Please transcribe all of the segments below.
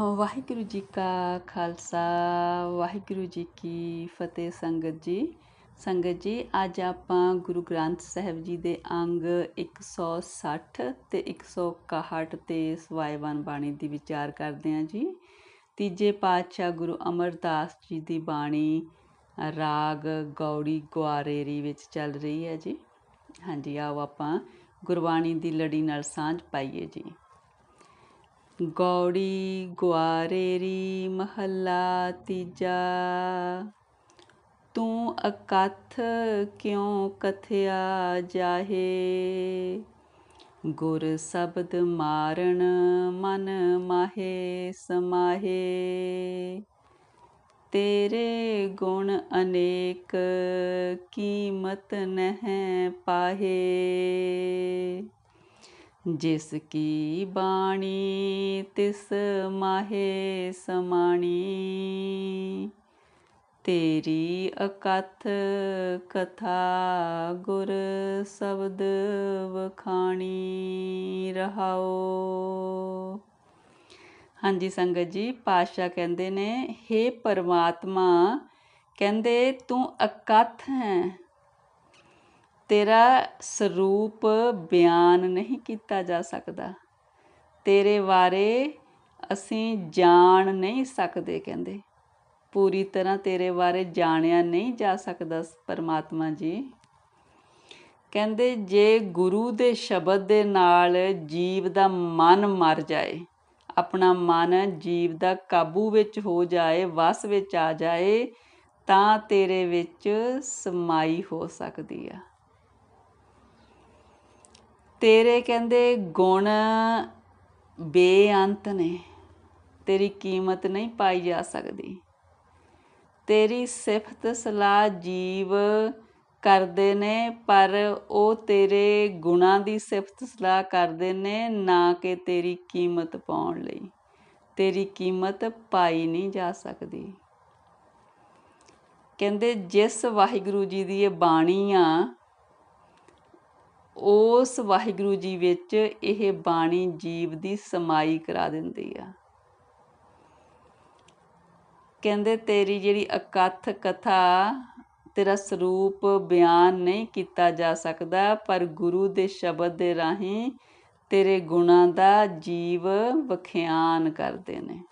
ਵਾਹਿਗੁਰੂ ਜੀ ਕਾ ਖਾਲਸਾ, ਵਾਹਿਗੁਰੂ ਜੀ ਕੀ ਫਤਿਹ ਸੰਗਤ ਜੀ। ਸੰਗਤ ਜੀ, ਅੱਜ ਆਪਾਂ ਗੁਰੂ ਗ੍ਰੰਥ ਸਾਹਿਬ ਜੀ ਦੇ ਅੰਗ 160 ਤੇ 161 ਤੇ ਸਵਾਇਵਨ ਬਾਣੀ ਦੀ ਵਿਚਾਰ ਕਰਦੇ ਹਾਂ ਜੀ। ਤੀਜੇ ਪਾਤਸ਼ਾਹ ਗੁਰੂ ਅਮਰਦਾਸ ਜੀ ਦੀ ਬਾਣੀ, ਰਾਗ, ਗੌੜੀ, ਗੁਆਰੇਰੀ ਵਿੱਚ ਚੱਲ ਰਹੀ ਹੈ ਜੀ। ਹਾਂਜੀ, ਆਓ ਆਪਾਂ ਗੁਰਬਾਣੀ ਦੀ ਲੜੀ ਨਾਲ ਸਾਂਝ ਪਾਈਏ ਜੀ। ਗੌੜੀ ਗੁਆਰੇਰੀ ਮਹੱਲਾ ਤੀਜਾ। ਤੂੰ ਅਕਥ ਕਿਉਂ ਕਥਿਆ ਜਾਹੇ? ਗੁਰ ਸ਼ਬਦ ਮਾਰਨ ਮਨ ਮਾਹੇ ਸਮਾਹੇ। ਤੇਰੇ ਗੁਣ ਅਨੇਕ ਕੀਮਤ ਨਹਿ ਪਾਹੇ। ਜਿਸ ਕੀ ਬਾਣੀ ਤਿਸ ਮਾਹੇ ਸਮਾਣੀ। ਤੇਰੀ ਅਕਥ ਕਥਾ ਗੁਰ ਸ਼ਬਦ ਵਖਾਣੀ ਰਹਾਓ ਹਾਂਜੀ ਸੰਗਤ ਜੀ ਪਾਸ਼ਾ ਕਹਿੰਦੇ ਨੇ हे ਪਰਮਾਤਮਾ, ਕਹਿੰਦੇ ਤੂੰ ਅਕਥ ਹੈ। ਤੇਰਾ ਸਰੂਪ ਬਿਆਨ ਨਹੀਂ ਕੀਤਾ ਜਾ ਸਕਦਾ। ਤੇਰੇ ਬਾਰੇ ਅਸੀਂ ਜਾਣ ਨਹੀਂ ਸਕਦੇ ਕਹਿੰਦੇ। ਪੂਰੀ ਤਰ੍ਹਾਂ ਤੇਰੇ ਬਾਰੇ ਜਾਣਿਆ ਨਹੀਂ ਜਾ ਸਕਦਾ ਪਰਮਾਤਮਾ ਜੀ। ਕਹਿੰਦੇ, ਜੇ ਗੁਰੂ ਦੇ ਸ਼ਬਦ ਦੇ ਨਾਲ ਜੀਵ ਦਾ ਮਨ ਮਰ ਜਾਏ, ਆਪਣਾ ਮਨ ਜੀਵ ਦਾ ਕਾਬੂ ਵਿੱਚ ਹੋ ਜਾਏ, ਵਸ ਵਿੱਚ ਆ ਜਾਏ, ਤਾਂ ਤੇਰੇ ਵਿੱਚ ਸਮਾਈ ਹੋ ਸਕਦੀ ਆ। ਤੇਰੇ ਕਹਿੰਦੇ ਗੁਣ ਬੇਅੰਤ ਨੇ, ਤੇਰੀ ਕੀਮਤ ਨਹੀਂ ਪਾਈ ਜਾ ਸਕਦੀ। ਤੇਰੀ ਸਿਫਤ ਸਲਾਹ ਜੀਵ ਕਰਦੇ ਨੇ, ਪਰ ਉਹ ਤੇਰੇ ਗੁਣਾਂ ਦੀ ਸਿਫਤ ਸਲਾਹ ਕਰਦੇ ਨੇ, ਨਾ ਕਿ ਤੇਰੀ ਕੀਮਤ ਪਾਉਣ ਲਈ। ਤੇਰੀ ਕੀਮਤ ਪਾਈ ਨਹੀਂ ਜਾ ਸਕਦੀ। ਕਹਿੰਦੇ ਜਿਸ ਵਾਹਿਗੁਰੂ ਜੀ ਦੀ ਇਹ ਬਾਣੀ ਆ ਉਸ ਵਾਹਿਗੁਰੂ ਜੀ ਵਿੱਚ ਇਹ ਬਾਣੀ ਜੀਵ ਦੀ ਸਮਾਈ ਕਰਾ ਦਿੰਦੀ ਆ। ਕਹਿੰਦੇ, ਤੇਰੀ ਜਿਹੜੀ ਅਕਥ ਕਥਾ, ਤੇਰਾ ਸਰੂਪ ਬਿਆਨ ਨਹੀਂ ਕੀਤਾ ਜਾ ਸਕਦਾ, ਪਰ ਗੁਰੂ ਦੇ ਸ਼ਬਦ ਦੇ ਰਾਹੀਂ ਤੇਰੇ ਗੁਣਾਂ ਦਾ ਜੀਵ ਵਖਿਆਨ ਕਰਦੇ ਨੇ।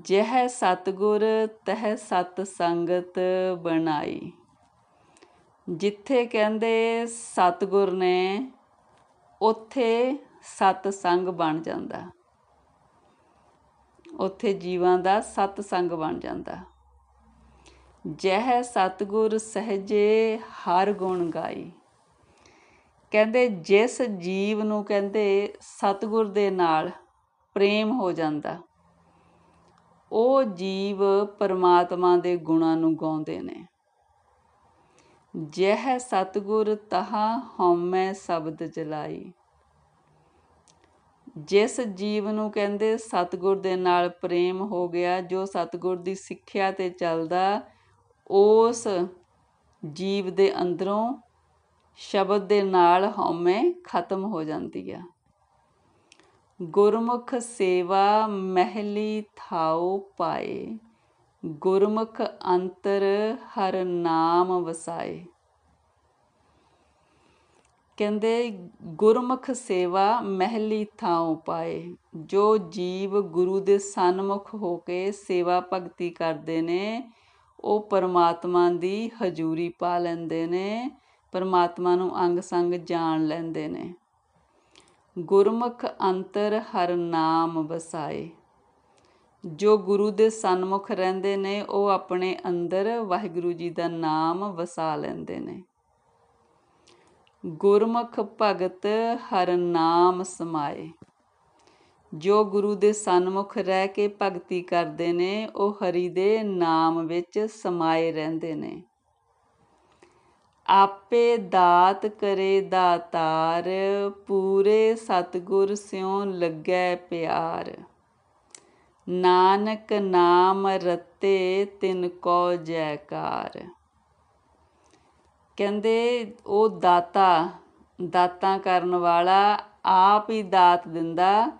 ਜਹ ਸਤਗੁਰ, ਤਹ ਸਤ ਸੰਗਤ ਬਣਾਈ। ਜਿੱਥੇ ਕਹਿੰਦੇ ਸਤਿਗੁਰ ਨੇ, ਉੱਥੇ ਸਤ ਸੰਗ ਬਣ ਜਾਂਦਾ। ਉੱਥੇ ਜੀਵਾਂ ਦਾ ਸਤ ਸੰਗ ਬਣ ਜਾਂਦਾ। ਜਹ ਸਤਗੁਰ ਸਹਜੇ ਹਰ ਗੁਣ ਗਾਈ। ਕਹਿੰਦੇ ਜਿਸ ਜੀਵ ਨੂੰ ਕਹਿੰਦੇ ਸਤਗੁਰ ਦੇ ਨਾਲ ਪ੍ਰੇਮ ਹੋ ਜਾਂਦਾ, ਉਹ ਜੀਵ ਪਰਮਾਤਮਾ ਦੇ ਗੁਣਾਂ ਨੂੰ ਗਾਉਂਦੇ ਨੇ। ਜਹ ਸਤਗੁਰ ਤਹਾ ਹਉਮੈ ਸ਼ਬਦ ਜਲਾਈ। ਜਿਸ ਜੀਵ ਨੂੰ ਕਹਿੰਦੇ ਸਤਗੁਰ ਦੇ ਨਾਲ ਪ੍ਰੇਮ ਹੋ ਗਿਆ, ਜੋ ਸਤਗੁਰ ਦੀ ਸਿੱਖਿਆ ਤੇ ਚੱਲਦਾ, ਉਸ ਜੀਵ ਦੇ ਅੰਦਰੋਂ ਸ਼ਬਦ ਦੇ ਨਾਲ ਹਉਮੈ ਖਤਮ ਹੋ ਜਾਂਦੀ ਆ। ਗੁਰਮੁਖ ਸੇਵਾ ਮਹਿਲੀ ਥਾਉ ਪਾਏ। ਗੁਰਮੁਖ ਅੰਤਰ ਹਰ ਨਾਮ ਵਸਾਏ। ਕਹਿੰਦੇ, ਗੁਰਮੁਖ ਸੇਵਾ ਮਹਿਲੀ ਥਾਉ ਪਾਏ। ਜੋ ਜੀਵ ਗੁਰੂ ਦੇ ਸਨਮੁਖ ਹੋ ਕੇ ਸੇਵਾ ਭਗਤੀ ਕਰਦੇ ਨੇ, ਉਹ ਪਰਮਾਤਮਾ ਦੀ ਹਜ਼ੂਰੀ ਪਾ ਲੈਂਦੇ ਨੇ, ਪਰਮਾਤਮਾ ਨੂੰ ਅੰਗ ਸੰਗ ਜਾਣ ਲੈਂਦੇ ਨੇ। ਗੁਰਮੁਖ ਅੰਤਰ ਹਰ ਨਾਮ ਵਸਾਏ। ਜੋ ਗੁਰੂ ਦੇ ਸਨਮੁਖ ਰਹਿੰਦੇ ਨੇ, ਉਹ ਆਪਣੇ ਅੰਦਰ ਵਾਹਿਗੁਰੂ ਜੀ ਦਾ ਨਾਮ ਵਸਾ ਲੈਂਦੇ ਨੇ। ਗੁਰਮੁਖ ਭਗਤ ਹਰ ਨਾਮ ਸਮਾਏ। ਜੋ ਗੁਰੂ ਦੇ ਸਨਮੁਖ ਰਹਿ ਕੇ ਭਗਤੀ ਕਰਦੇ ਨੇ, ਉਹ ਹਰੀ ਦੇ ਨਾਮ ਵਿੱਚ ਸਮਾਏ ਰਹਿੰਦੇ ਨੇ। ਆਪੇ ਦਾਤ ਕਰੇ ਦਾਤਾਰ, ਪੂਰੇ ਸਤਗੁਰ ਸਿਉ ਲੱਗੈ ਪਿਆਰ। ਨਾਨਕ ਨਾਮ ਰਤੇ ਤਿਨ ਕੋ ਜੈਕਾਰ। ਕਹਿੰਦੇ ਉਹ ਦਾਤਾ, ਦਾਤਾਂ ਕਰਨ ਵਾਲਾ ਆਪ ਹੀ ਦਾਤ ਦਿੰਦਾ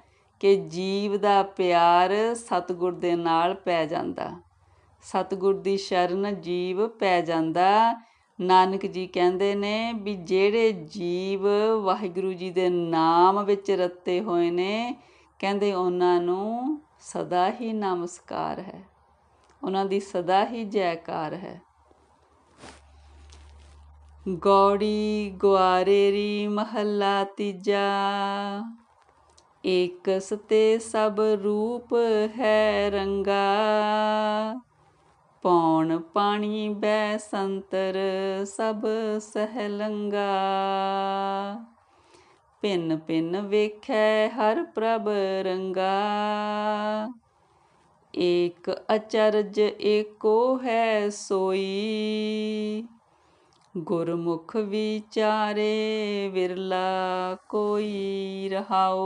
ਕਿ ਜੀਵ ਦਾ ਪਿਆਰ ਸਤਿਗੁਰ ਦੇ ਨਾਲ ਪੈ ਜਾਂਦਾ। ਸਤਿਗੁਰ ਦੀ ਸ਼ਰਨ ਜੀਵ ਪੈ ਜਾਂਦਾ। ਨਾਨਕ ਜੀ ਕਹਿੰਦੇ ਨੇ ਵੀ ਜਿਹੜੇ ਜੀਵ ਵਾਹਿਗੁਰੂ ਜੀ ਦੇ ਨਾਮ ਵਿੱਚ ਰੱਤੇ ਹੋਏ ਨੇ, ਕਹਿੰਦੇ ਉਹਨਾਂ ਨੂੰ ਸਦਾ ਹੀ ਨਮਸਕਾਰ ਹੈ। ਉਹਨਾਂ ਦੀ ਸਦਾ ਹੀ ਜੈਕਾਰ ਹੈ। ਗੌੜੀ ਗੁਆਰੇਰੀ ਮਹੱਲਾ ਤੀਜਾ, ਏਕਸ ਤੇ ਸਭ ਰੂਪ ਹੈ ਰੰਗਾ। ਪੌਣ ਪਾਣੀ ਬੈ ਸੰਤਰ ਸਭ ਸਹਿਲੰਗਾ ਭਿੰਨ ਭਿੰਨ ਵੇਖੈ ਹਰ ਪ੍ਰਭ ਰੰਗਾ। ਏਕ ਅਚਰਜ ਏਕੋ ਹੈ ਸੋਈ। ਗੁਰਮੁਖ ਵਿਚਾਰੇ ਵਿਰਲਾ ਕੋਈ ਰਹਾਓ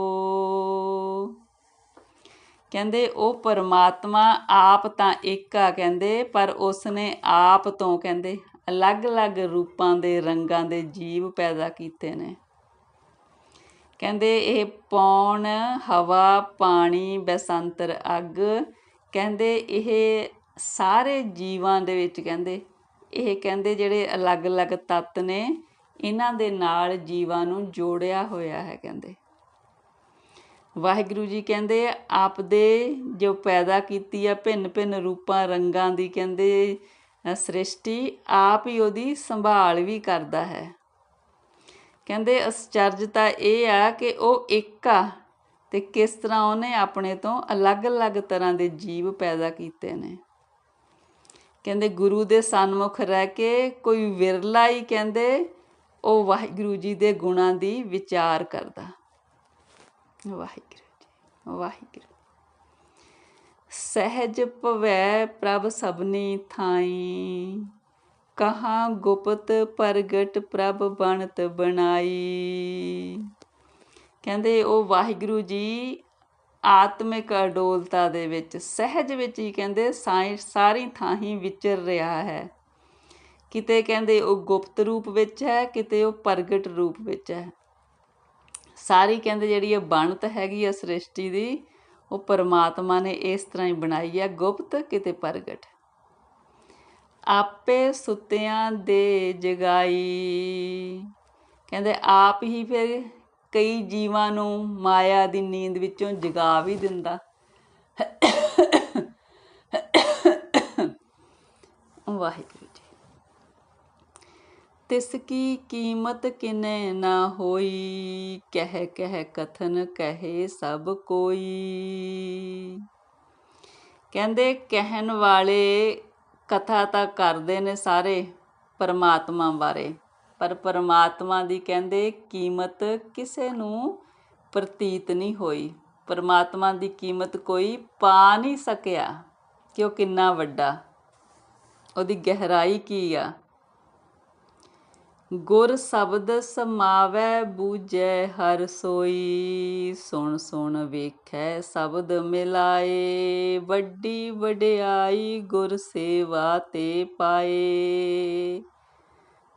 ਕਹਿੰਦੇ, ਉਹ ਪਰਮਾਤਮਾ ਆਪ ਤਾਂ ਇੱਕ ਆ ਕਹਿੰਦੇ, ਪਰ ਉਸ ਨੇ ਆਪ ਤੋਂ ਕਹਿੰਦੇ, ਅਲੱਗ-ਅਲੱਗ ਰੂਪਾਂ ਦੇ ਰੰਗਾਂ ਦੇ ਜੀਵ ਪੈਦਾ ਕੀਤੇ ਨੇ। ਕਹਿੰਦੇ ਇਹ ਪੌਣ, ਹਵਾ, ਪਾਣੀ, ਬਸੰਤਰ, ਅੱਗ। ਕਹਿੰਦੇ ਇਹ ਸਾਰੇ ਜੀਵਾਂ ਦੇ ਵਿੱਚ ਕਹਿੰਦੇ, ਇਹ ਕਹਿੰਦੇ ਜਿਹੜੇ ਅਲੱਗ-ਅਲੱਗ ਤੱਤ ਨੇ, ਇਹਨਾਂ ਦੇ ਨਾਲ ਜੀਵਾਂ ਨੂੰ ਜੋੜਿਆ ਹੋਇਆ ਹੈ ਕਹਿੰਦੇ। ਵਾਹਿਗੁਰੂ ਜੀ ਕਹਿੰਦੇ, ਆਪਦੇ ਜੋ ਪੈਦਾ ਕੀਤੀ ਆ ਭਿੰਨ ਭਿੰਨ ਰੂਪਾਂ, ਰੰਗਾਂ ਦੀ ਕਹਿੰਦੇ ਸ੍ਰਿਸ਼ਟੀ, ਆਪ ਹੀ ਉਹਦੀ ਸੰਭਾਲ ਵੀ ਕਰਦਾ ਹੈ। ਕਹਿੰਦੇ ਅਸਚਰਜਤਾ ਇਹ ਆ ਕਿ ਉਹ ਇੱਕ ਆ ਤੇ ਕਿਸ ਤਰ੍ਹਾਂ ਉਹਨੇ ਆਪਣੇ ਤੋਂ ਅਲੱਗ-ਅਲੱਗ ਤਰ੍ਹਾਂ ਦੇ ਜੀਵ ਪੈਦਾ ਕੀਤੇ ਨੇ। ਕਹਿੰਦੇ ਗੁਰੂ ਦੇ ਸਨਮੁਖ ਰਹਿ ਕੇ ਕੋਈ ਵਿਰਲਾ ਹੀ ਕਹਿੰਦੇ ਉਹ ਵਾਹਿਗੁਰੂ ਜੀ ਦੇ ਗੁਣਾਂ ਦੀ ਵਿਚਾਰ ਕਰਦਾ। ਵਾਹਿਗੁਰੂ ਜੀ, ਵਾਹਿਗੁਰੂ। ਸਹਿਜ ਭਵੈ ਪ੍ਰਭ ਸਭਨੀ ਥਾਈ। ਕਹਾਂ ਗੁਪਤ ਪ੍ਰਗਟ ਪ੍ਰਭ ਬਣਤ ਬਣਾਈ। ਕਹਿੰਦੇ ਉਹ ਵਾਹਿਗੁਰੂ ਜੀ ਆਤਮਿਕ ਅਡੋਲਤਾ ਦੇ ਵਿੱਚ, ਸਹਿਜ ਵਿੱਚ ਹੀ ਕਹਿੰਦੇ ਸਾਰੀ ਥਾਂ ਹੀ ਵਿਚਰ ਰਿਹਾ ਹੈ। ਕਿਤੇ ਕਹਿੰਦੇ ਉਹ ਗੁਪਤ ਰੂਪ ਵਿੱਚ ਹੈ, ਕਿਤੇ ਉਹ ਪ੍ਰਗਟ ਰੂਪ ਵਿੱਚ ਹੈ। ਸਾਰੀ ਕਹਿੰਦੇ ਜਿਹੜੀ ਇਹ ਬਣਤ ਹੈਗੀ ਆ ਸ੍ਰਿਸ਼ਟੀ ਦੀ, ਉਹ ਪਰਮਾਤਮਾ ਨੇ ਇਸ ਤਰ੍ਹਾਂ ਹੀ ਬਣਾਈ ਹੈ ਗੁਪਤ ਕਿਤੇ ਪ੍ਰਗਟ। ਆਪੇ ਸੁੱਤਿਆਂ ਦੇ ਜਗਾਈ। ਕਹਿੰਦੇ, ਆਪ ਹੀ ਫਿਰ ਕਈ ਜੀਵਾਂ ਨੂੰ ਮਾਇਆ ਦੀ ਨੀਂਦ ਵਿੱਚੋਂ ਜਗਾ ਵੀ ਦਿੰਦਾ। ਵਾਹਿਗੁਰੂ ਜੀ। ਤਿਸ ਕੀ ਕੀਮਤ ਕਿਨੇ ਨਾ ਹੋਈ, ਕਹਿ ਕਹਿ ਕਥਨ ਕਹੇ ਸਭ ਕੋਈ। ਕਹਿੰਦੇ, ਕਹਿਣ ਵਾਲੇ ਕਥਾ ਤਾਂ ਕਰਦੇ ਨੇ ਸਾਰੇ ਪਰਮਾਤਮਾ ਬਾਰੇ। ਪਰ ਪਰਮਾਤਮਾ ਦੀ ਕਹਿੰਦੇ ਕੀਮਤ ਕਿਸੇ ਨੂੰ ਪ੍ਰਤੀਤ ਨਹੀਂ ਹੋਈ। ਪਰਮਾਤਮਾ ਦੀ ਕੀਮਤ ਕੋਈ ਪਾ ਨਹੀਂ ਸਕਿਆ ਕਿ ਉਹ ਕਿੰਨਾ ਵੱਡਾ। ਉਹਦੀ ਗਹਿਰਾਈ ਕੀ ਆ? ਗੁਰ ਸ਼ਬਦ ਸਮਾਵੈ ਬੂਝੈ ਹਰ ਸੋਈ, ਸੁਣ ਸੁਣ ਵੇਖੈ ਸ਼ਬਦ ਮਿਲਾਏ, ਵੱਡੀ ਵਡਿਆਈ ਗੁਰ ਸੇਵਾ ਤੇ ਪਾਏ।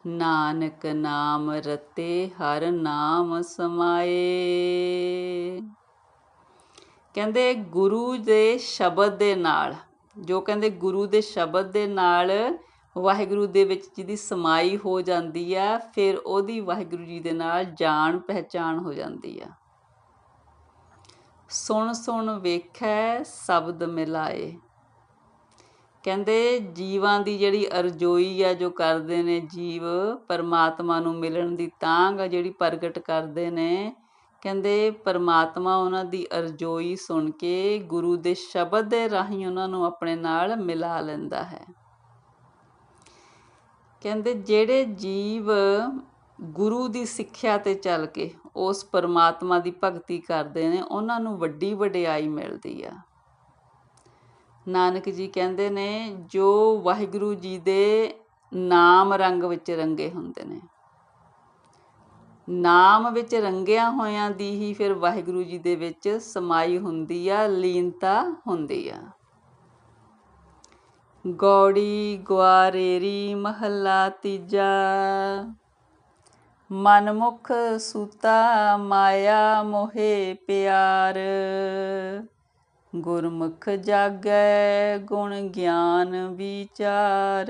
ਨਾਨਕ ਨਾਮ ਰਤੇ ਹਰ ਨਾਮ ਸਮਾਏ। ਕਹਿੰਦੇ ਗੁਰੂ ਦੇ ਸ਼ਬਦ ਦੇ ਨਾਲ, ਜੋ ਕਹਿੰਦੇ ਗੁਰੂ ਦੇ ਸ਼ਬਦ ਦੇ ਨਾਲ ਵਾਹਿਗੁਰੂ ਦੇ ਵਿੱਚ ਜਿਹਦੀ ਸਮਾਈ ਹੋ ਜਾਂਦੀ ਆ, ਫਿਰ ਉਹਦੀ ਵਾਹਿਗੁਰੂ ਜੀ ਦੇ ਨਾਲ ਜਾਣ ਪਹਿਚਾਣ ਹੋ ਜਾਂਦੀ ਆ। ਸੁਣ ਸੁਣ ਵੇਖੈ ਸ਼ਬਦ ਮਿਲਾਏ। ਕਹਿੰਦੇ ਜੀਵਾਂ ਦੀ ਜਿਹੜੀ ਅਰਜ਼ੋਈ ਆ, ਜੋ ਕਰਦੇ ਨੇ ਜੀਵ, ਪਰਮਾਤਮਾ ਨੂੰ ਮਿਲਣ ਦੀ ਤਾਂਗ ਜਿਹੜੀ ਪ੍ਰਗਟ ਕਰਦੇ ਨੇ, ਕਹਿੰਦੇ ਪਰਮਾਤਮਾ ਉਹਨਾਂ ਦੀ ਅਰਜ਼ੋਈ ਸੁਣ ਕੇ ਗੁਰੂ ਦੇ ਸ਼ਬਦ ਦੇ ਰਾਹੀਂ ਉਹਨਾਂ ਨੂੰ ਆਪਣੇ ਨਾਲ ਮਿਲਾ ਲੈਂਦਾ ਹੈ। ਕਹਿੰਦੇ ਜਿਹੜੇ ਜੀਵ ਗੁਰੂ ਦੀ ਸਿੱਖਿਆ ਤੇ ਚੱਲ ਕੇ ਉਸ ਪਰਮਾਤਮਾ ਦੀ ਭਗਤੀ ਕਰਦੇ ਨੇ, ਉਹਨਾਂ ਨੂੰ ਵੱਡੀ ਵਡਿਆਈ ਮਿਲਦੀ ਆ। ਨਾਨਕ ਜੀ ਕਹਿੰਦੇ ਨੇ, ਜੋ ਵਾਹਿਗੁਰੂ ਜੀ ਦੇ ਨਾਮ ਰੰਗ ਵਿੱਚ ਰੰਗੇ ਹੁੰਦੇ ਨੇ। ਨਾਮ ਵਿੱਚ ਰੰਗਿਆ ਹੋਇਆਂ ਦੀ ਹੀ ਫਿਰ ਵਾਹਿਗੁਰੂ ਜੀ ਦੇ ਵਿੱਚ ਸਮਾਈ ਹੁੰਦੀ ਆ, ਲੀਨਤਾ ਹੁੰਦੀ ਆ। ਗੌੜੀ ਗੁਆਰੇਰੀ ਮਹੱਲਾ ਤੀਜਾ। ਮਨਮੁਖ ਸੂਤਾ ਮਾਇਆ ਮੋਹੇ ਪਿਆਰ। ਗੁਰਮੁਖ ਜਾਗੈ ਗੁਣ ਗਿਆਨ ਵਿਚਾਰ।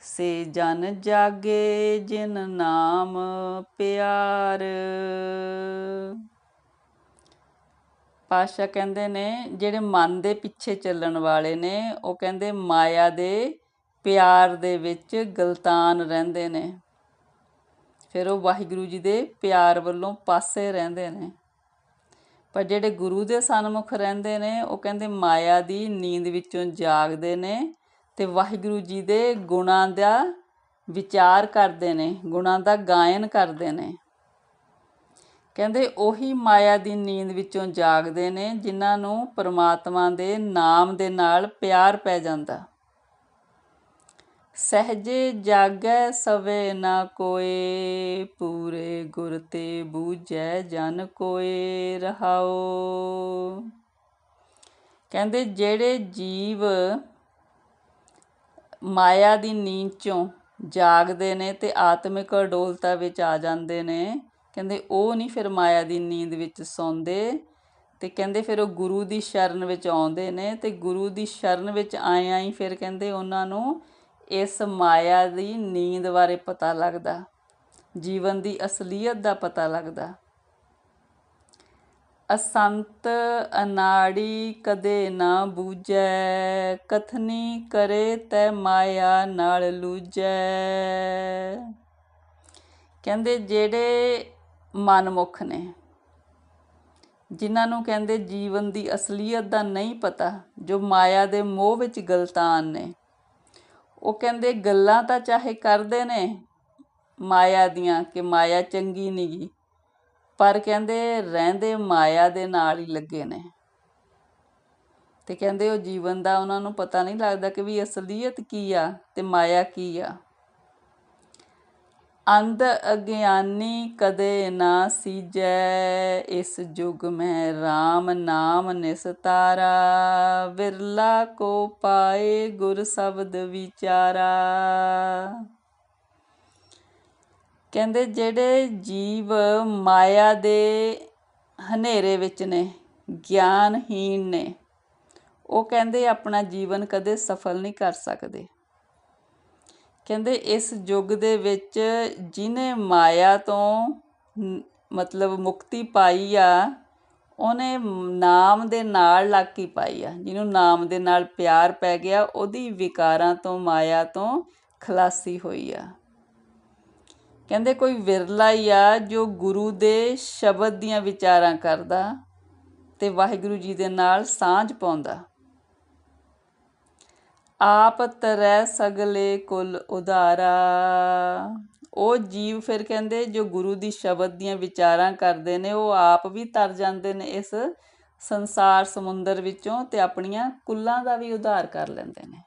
ਸੇ ਜਨ ਜਾਗੇ ਜਿਨ ਨਾਮ ਪਿਆਰ। ਪਾਤਸ਼ਾਹ ਕਹਿੰਦੇ ਨੇ, ਜਿਹੜੇ ਮਨ ਦੇ ਪਿੱਛੇ ਚੱਲਣ ਵਾਲੇ ਨੇ, ਉਹ ਕਹਿੰਦੇ ਮਾਇਆ ਦੇ ਪਿਆਰ ਦੇ ਵਿੱਚ ਗਲਤਾਨ ਰਹਿੰਦੇ ਨੇ। ਫਿਰ ਉਹ ਵਾਹਿਗੁਰੂ ਜੀ ਦੇ ਪਿਆਰ ਵੱਲੋਂ ਪਾਸੇ ਰਹਿੰਦੇ ਨੇ। ਪਰ ਜਿਹੜੇ ਗੁਰੂ ਦੇ ਸਨਮੁਖ ਰਹਿੰਦੇ ਨੇ, ਉਹ ਕਹਿੰਦੇ ਮਾਇਆ ਦੀ ਨੀਂਦ ਵਿੱਚੋਂ ਜਾਗਦੇ ਨੇ ਤੇ ਵਾਹਿਗੁਰੂ ਜੀ ਦੇ ਗੁਣਾਂ ਦਾ ਵਿਚਾਰ ਕਰਦੇ ਨੇ, ਗੁਣਾਂ ਦਾ ਗਾਇਨ ਕਰਦੇ ਨੇ। ਕਹਿੰਦੇ ਉਹੀ ਮਾਇਆ ਦੀ ਨੀਂਦ ਵਿੱਚੋਂ ਜਾਗਦੇ ਨੇ, ਜਿਨ੍ਹਾਂ ਨੂੰ ਪਰਮਾਤਮਾ ਦੇ ਨਾਮ ਦੇ ਨਾਲ ਪਿਆਰ ਪੈ ਜਾਂਦਾ। ਸਹਜੇ ਜਾਗੈ ਸਵੇ ਨਾ ਕੋਏ, ਪੂਰੇ ਗੁਰ ਤੇ ਬੂਝੈ ਜਨ ਕੋਏ ਰਹਾਓ ਕਹਿੰਦੇ ਜਿਹੜੇ ਜੀਵ ਮਾਇਆ ਦੀ ਨੀਂਦ ਚੋਂ ਜਾਗਦੇ ਨੇ ਤੇ ਆਤਮਿਕ ਅਡੋਲਤਾ ਵਿੱਚ ਆ ਜਾਂਦੇ ਨੇ ਕਹਿੰਦੇ ਉਹ ਨਹੀਂ ਫਿਰ ਮਾਇਆ ਦੀ ਨੀਂਦ ਵਿੱਚ ਸੌਂਦੇ ਤੇ ਕਹਿੰਦੇ ਫਿਰ ਉਹ ਗੁਰੂ ਦੀ ਸ਼ਰਨ ਵਿੱਚ ਆਉਂਦੇ ਨੇ ਤੇ ਗੁਰੂ ਦੀ ਸ਼ਰਨ ਵਿੱਚ ਆਇਆ ਹੀ ਫਿਰ ਕਹਿੰਦੇ ਉਹਨਾਂ ਨੂੰ ਇਸ ਮਾਇਆ ਦੀ ਨੀਂਦ ਬਾਰੇ ਪਤਾ ਲੱਗਦਾ, ਜੀਵਨ ਦੀ ਅਸਲੀਅਤ ਦਾ ਪਤਾ ਲੱਗਦਾ। ਅਸੰਤ ਅਨਾੜੀ ਕਦੇ ਨਾ ਬੂਝੈ, ਕਥਨੀ ਕਰੇ ਤੈ ਮਾਇਆ ਨਾਲ ਲੂਜੈ ਕਹਿੰਦੇ ਜਿਹੜੇ ਮਨਮੁਖ ਨੇ। ਜਿਨ੍ਹਾਂ ਨੂੰ ਕਹਿੰਦੇ ਜੀਵਨ ਦੀ ਅਸਲੀਅਤ ਦਾ ਨਹੀਂ ਪਤਾ, ਜੋ ਮਾਇਆ ਦੇ ਮੋਹ ਵਿੱਚ ਗਲਤਾਨ ਨੇ। ਉਹ ਕਹਿੰਦੇ ਗੱਲਾਂ ਤਾਂ ਚਾਹੇ ਕਰਦੇ ਨੇ, ਮਾਇਆ ਦੀਆਂ ਕਿ ਮਾਇਆ ਚੰਗੀ ਨਹੀਂਗੀ ਪਰ ਕਹਿੰਦੇ ਰਹਿੰਦੇ ਮਾਇਆ ਦੇ ਨਾਲ ਹੀ ਲੱਗੇ ਨੇ। ਤੇ ਕਹਿੰਦੇ ਉਹ ਜੀਵਨ ਦਾ ਉਹਨਾਂ ਨੂੰ ਪਤਾ ਨਹੀਂ ਲੱਗਦਾ ਕਿ ਵੀ ਅਸਲੀਅਤ ਕੀ ਆ ਤੇ ਮਾਇਆ ਕੀ ਆ। ਅੰਧ ਅਗਿਆਨੀ ਕਦੇ ਨਾ ਸੀਜੈ, ਇਸ ਜੁਗ ਮੈਂ RAM ਨਾਮ ਨਿਸਤਾਰਾ ਵਿਰਲਾ ਕੋ ਪਾਏ ਗੁਰ ਸ਼ਬਦ ਵਿਚਾਰਾ। ਕਹਿੰਦੇ ਜਿਹੜੇ ਜੀਵ ਮਾਇਆ ਦੇ ਹਨੇਰੇ ਵਿੱਚ ਨੇ, ਗਿਆਨਹੀਣ ਨੇ, ਉਹ ਕਹਿੰਦੇ ਆਪਣਾ ਜੀਵਨ ਕਦੇ ਸਫਲ ਨਹੀਂ ਕਰ ਸਕਦੇ। ਕਹਿੰਦੇ ਇਸ ਯੁੱਗ ਦੇ ਵਿੱਚ ਜਿਹਨੇ ਮਾਇਆ ਤੋਂ ਮਤਲਬ ਮੁਕਤੀ ਪਾਈ ਆ, ਉਹਨੇ ਨਾਮ ਦੇ ਨਾਲ ਲਾਕੀ ਪਾਈ ਆ। ਜਿਹਨੂੰ ਨਾਮ ਦੇ ਨਾਲ ਪਿਆਰ ਪੈ ਗਿਆ, ਉਹਦੀ ਵਿਕਾਰਾਂ ਤੋਂ, ਮਾਇਆ ਤੋਂ ਖਲਾਸੀ ਹੋਈ ਆ। ਕਹਿੰਦੇ ਕੋਈ ਵਿਰਲਾ ਹੀ ਆ ਜੋ ਗੁਰੂ ਦੇ ਸ਼ਬਦ ਦੀਆਂ ਵਿਚਾਰਾਂ ਕਰਦਾ ਤੇ ਵਾਹਿਗੁਰੂ ਜੀ ਦੇ ਨਾਲ ਸਾਂਝ ਪਾਉਂਦਾ। ਆਪ ਤਰੈ ਸਗਲੇ ਕੁਲ ਉਧਾਰਾ। ਉਹ ਜੀਵ ਫਿਰ ਕਹਿੰਦੇ, ਜੋ ਗੁਰੂ ਦੀ ਸ਼ਬਦ ਦੀਆਂ ਵਿਚਾਰਾਂ ਕਰਦੇ ਨੇ, ਉਹ ਆਪ ਵੀ ਤਰ ਜਾਂਦੇ ਨੇ ਇਸ ਸੰਸਾਰ ਸਮੁੰਦਰ ਵਿੱਚੋਂ ਤੇ ਆਪਣੀਆਂ ਕੁੱਲਾਂ ਦਾ ਵੀ ਉਧਾਰ ਕਰ ਲੈਂਦੇ ਨੇ।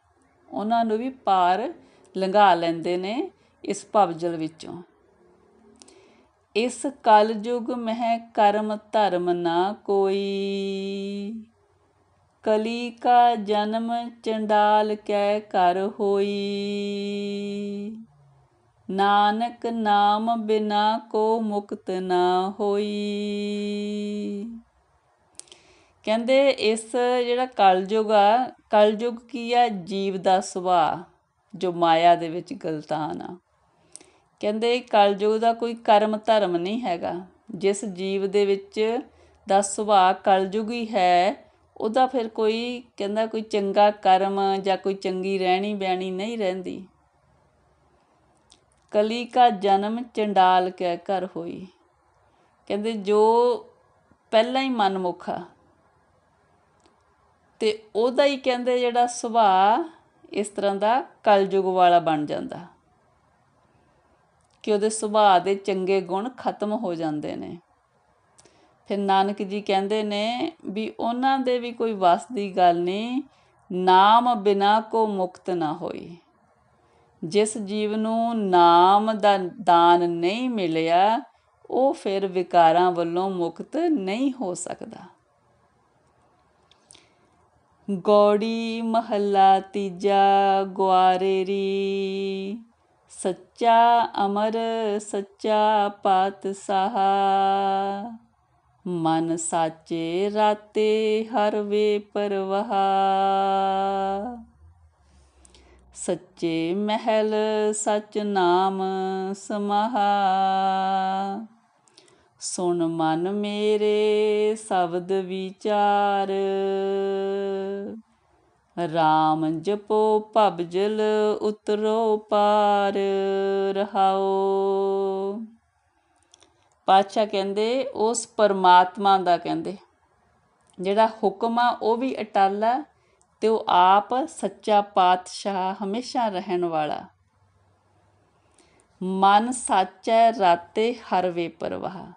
ਉਹਨਾਂ ਨੂੰ ਵੀ ਪਾਰ ਲੰਘਾ ਲੈਂਦੇ ਨੇ ਇਸ ਭਵਜਲ ਵਿੱਚੋਂ। ਇਸ ਕਲਯੁਗ ਮਹਿ ਕਰਮ ਧਰਮ ਨਾ ਕੋਈ। ਕਲੀ ਕਾ ਜਨਮ ਚੰਡਾਲ ਕੈ ਕਰ ਹੋਈ। ਨਾਨਕ ਨਾਮ ਬਿਨਾ ਕੋ ਮੁਕਤ ਨਾ ਹੋਈ। ਕਹਿੰਦੇ ਇਸ ਜਿਹੜਾ ਕਲਯੁਗ ਆ, ਕਲਯੁਗ ਕੀ ਆ? ਜੀਵ ਦਾ ਸੁਭਾਅ, ਜੋ ਮਾਇਆ ਦੇ ਵਿੱਚ ਗਲਤਾਨ ਆ। ਕਹਿੰਦੇ ਕਲਯੁਗ ਦਾ ਕੋਈ ਕਰਮ ਧਰਮ ਨਹੀਂ ਹੈਗਾ। ਜਿਸ ਜੀਵ ਦੇ ਵਿੱਚ ਦਾ ਸੁਭਾਅ ਕਲਯੁਗ ਹੀ ਹੈ ਉਹਦਾ ਫਿਰ ਕੋਈ ਕਹਿੰਦਾ ਕੋਈ ਚੰਗਾ ਕਰਮ ਜਾਂ ਕੋਈ ਚੰਗੀ ਰਹਿਣੀ ਬਹਿਣੀ ਨਹੀਂ ਰਹਿੰਦੀ। ਕਲੀ ਕਾ ਜਨਮ ਚੰਡਾਲ ਕੇ ਘਰ ਹੋਈ। ਕਹਿੰਦੇ ਜੋ ਪਹਿਲਾਂ ਹੀ ਮਨਮੁਖਾ ਤੇ ਉਹਦਾ ਹੀ ਕਹਿੰਦੇ ਜਿਹੜਾ ਸੁਭਾਅ ਇਸ ਤਰ੍ਹਾਂ ਦਾ ਕਲਯੁਗ ਵਾਲਾ ਬਣ ਜਾਂਦਾ। ਕਿ ਉਹਦੇ ਸੁਭਾਅ ਦੇ ਚੰਗੇ ਗੁਣ ਖਤਮ ਹੋ ਜਾਂਦੇ ਨੇ। ਫਿਰ ਨਾਨਕ ਜੀ ਕਹਿੰਦੇ ਨੇ ਵੀ ਉਹਨਾਂ ਦੇ ਵੀ ਕੋਈ ਵਸ ਦੀ ਗੱਲ ਨਹੀਂ, ਨਾਮ ਬਿਨਾ ਕੋ ਮੁਕਤ ਨਾ ਹੋਈ ਜਿਸ ਜੀਵ ਨੂੰ ਨਾਮ ਦਾ ਦਾਨ ਨਹੀਂ ਮਿਲਿਆ, ਉਹ ਫਿਰ ਵਿਕਾਰਾਂ ਵੱਲੋਂ ਮੁਕਤ ਨਹੀਂ ਹੋ ਸਕਦਾ। ਗੋੜੀ ਮਹੱਲਾ ਤੀਜਾ ਗਵਾਰੇਰੀ ਸੱਚਾ ਅਮਰ ਸੱਚਾ ਪਾਤਸ਼ਾਹ। ਮਨ ਸਾਚੇ ਰਾਤੇ ਹਰ ਵੇ ਪਰਵਾਹ। ਸੱਚੇ ਮਹਿਲ ਸਚ ਨਾਮ ਸਮਾਹਾ। ਸੁਣ ਮਨ ਮੇਰੇ ਸ਼ਬਦ ਵਿਚਾਰ। ਰਾਮ ਜਪੋ ਭਬਜਲ ਉਤਰੋ ਪਾਰ ਰਹਾਓ ਪਾਤਸ਼ਾਹ ਕਹਿੰਦੇ, ਉਸ ਪਰਮਾਤਮਾ ਦਾ ਕਹਿੰਦੇ। ਜਿਹੜਾ ਹੁਕਮ ਆ, ਉਹ ਵੀ ਅਟਲ ਆ ਤੇ ਉਹ ਆਪ ਸੱਚਾ ਪਾਤਸ਼ਾਹ ਹਮੇਸ਼ਾ ਰਹਿਣ ਵਾਲਾ। ਮਨ ਸੱਚ ਹੈ ਰਾਤੇ ਹਰ ਵੇ ਪਰਵਾਹ।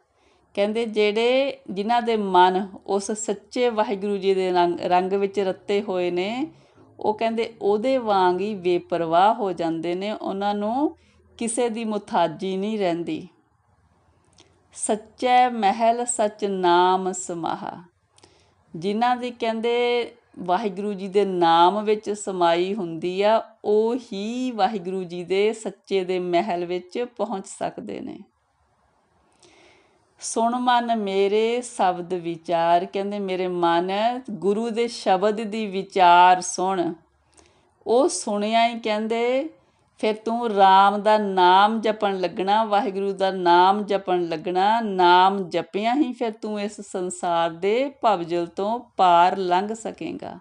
ਕਹਿੰਦੇ ਜਿਹੜੇ, ਜਿਨ੍ਹਾਂ ਦੇ ਮਨ ਉਸ ਸੱਚੇ ਵਾਹਿਗੁਰੂ ਜੀ ਦੇ ਰੰਗ ਰੰਗ ਵਿੱਚ ਰੱਤੇ ਹੋਏ ਨੇ, ਉਹ ਕਹਿੰਦੇ ਉਹਦੇ ਵਾਂਗ ਹੀ ਬੇਪਰਵਾਹ ਹੋ ਜਾਂਦੇ ਨੇ। ਉਹਨਾਂ ਨੂੰ ਕਿਸੇ ਦੀ ਮੁਤਾਜੀ ਨਹੀਂ ਰਹਿੰਦੀ। ਸੱਚੇ ਮਹਿਲ ਸਚ ਨਾਮ ਸਮਾਹਾ। ਜਿਨ੍ਹਾਂ ਦੀ ਕਹਿੰਦੇ ਵਾਹਿਗੁਰੂ ਜੀ ਦੇ ਨਾਮ ਵਿੱਚ ਸਮਾਈ ਹੁੰਦੀ ਆ, ਉਹ ਹੀ ਵਾਹਿਗੁਰੂ ਜੀ ਦੇ ਸੱਚੇ ਦੇ ਮਹਿਲ ਵਿੱਚ ਪਹੁੰਚ ਸਕਦੇ ਨੇ। ਸੁਣ ਮਨ ਮੇਰੇ ਸ਼ਬਦ ਵਿਚਾਰ, ਕਹਿੰਦੇ ਮੇਰੇ ਮਨ ਗੁਰੂ ਦੇ ਸ਼ਬਦ ਦੀ ਵਿਚਾਰ ਸੁਣ। ਉਹ ਸੁਣਿਆ ਹੀ ਕਹਿੰਦੇ ਫਿਰ ਤੂੰ RAM ਦਾ ਨਾਮ ਜਪਣ ਲੱਗਣਾ, ਵਾਹਿਗੁਰੂ ਦਾ ਨਾਮ ਜਪਣ ਲੱਗਣਾ, ਨਾਮ ਜਪਿਆ ਹੀ ਫਿਰ ਤੂੰ ਇਸ ਸੰਸਾਰ ਦੇ ਭਵਜਲ ਤੋਂ ਪਾਰ ਲੰਘ ਸਕੇਗਾ।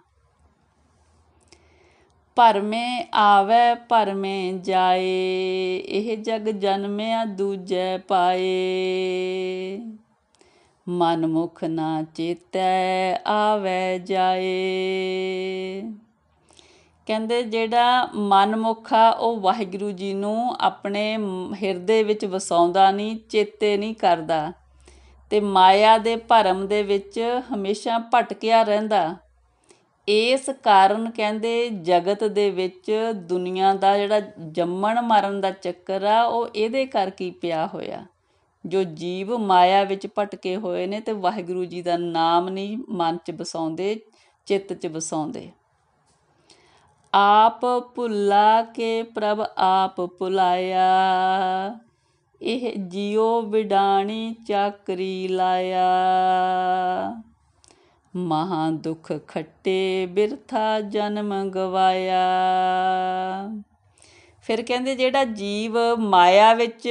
ਭਰਮੇ ਆਵੇ ਭਰਮੇ ਜਾਏ, ਇਹ ਜਗ ਜਨਮਿਆ, ਦੂਜੈ ਪਾਏ। ਮਨ ਮੁਖ ਨਾ ਚੇਤੈ, ਆਵੇ ਜਾਏ। ਕਹਿੰਦੇ ਜਿਹੜਾ ਮਨਮੁਖ ਆ, ਉਹ ਵਾਹਿਗੁਰੂ ਜੀ ਨੂੰ ਆਪਣੇ ਹਿਰਦੇ ਵਿੱਚ ਵਸਾਉਂਦਾ ਨਹੀਂ, ਚੇਤੇ ਨਹੀਂ ਕਰਦਾ ਤੇ ਮਾਇਆ ਦੇ ਭਰਮ ਦੇ ਵਿੱਚ ਹਮੇਸ਼ਾ ਭਟਕਿਆ ਰਹਿੰਦਾ। ਇਸ ਕਾਰਨ ਕਹਿੰਦੇ ਜਗਤ ਦੇ ਵਿੱਚ ਦੁਨੀਆ ਦਾ ਜਿਹੜਾ ਜੰਮਣ ਮਰਨ ਦਾ ਚੱਕਰ ਆ, ਉਹ ਇਹਦੇ ਕਰਕੇ ਪਿਆ ਹੋਇਆ? ਜੋ ਜੀਵ ਮਾਇਆ ਵਿੱਚ ਭਟਕੇ ਹੋਏ ਨੇ ਤੇ ਵਾਹਿਗੁਰੂ ਜੀ ਦਾ ਨਾਮ ਨਹੀਂ ਮਨ 'ਚ ਵਸਾਉਂਦੇ, ਚਿੱਤ 'ਚ ਵਸਾਉਂਦੇ। ਆਪ ਭੁੱਲਾ ਕੇ ਪ੍ਰਭ ਆਪ ਭੁਲਾਇਆ। ਇਹ ਜਿਉ ਵਿਡਾਣੀ ਚਾਕਰੀ ਲਾਇਆ। ਮਹਾ ਦੁਖ ਖੱਟੇ ਬਿਰਥਾ ਜਨਮ ਗਵਾਇਆ। ਫਿਰ ਕਹਿੰਦੇ ਜਿਹੜਾ ਜੀਵ ਮਾਇਆ ਵਿੱਚ